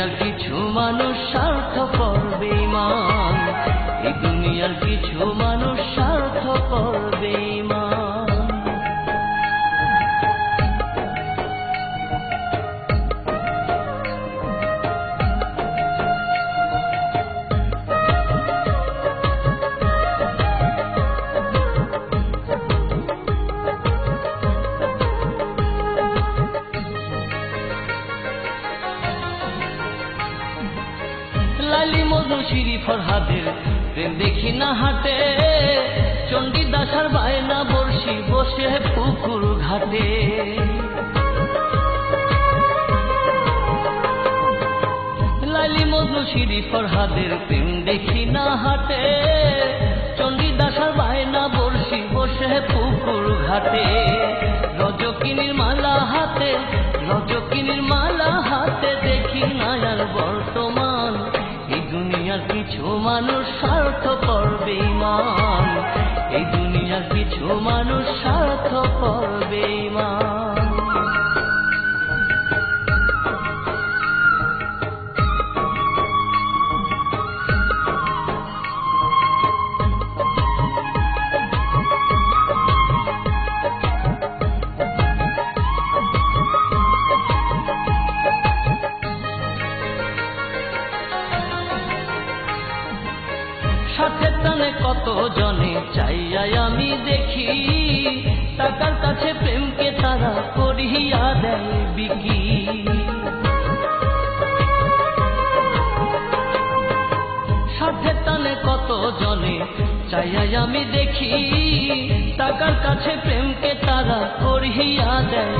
দুনিয়ার কিছু মানুষ স্বার্থ করবে মা এই দুনিয়ার কিছু মানুষ স্বার্থ করবে শিরি ফরহাদের। প্রেম দেখি না হাটে চণ্ডী দাসার বায়না বর্ষি বসে পুকুর ঘাটে। লালি মধু শিরি ফরহাদের প্রেম দেখি না হাটে চণ্ডী দাসার বায়না বর্ষি বসে পুকুর ঘাটে। রজকিনীর মালা হাতে মানুষ স্বার্থ করবে সাথে টানে কত জনে চাইয়াই আমি দেখি? টাকার কাছে প্রেমকে তারা করিয়া দেয় বিকি। সাথে টানে কত জনে চাইয়াই আমি দেখি? টাকার কাছে প্রেমকে তারা করিয়া দেয়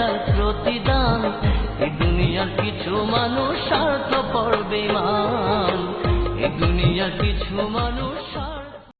তার প্রতিদান। এই দুনিয়ার কিছু মানুষ স্বার্থ করবে মান এই দুনিয়ার কিছু মানুষ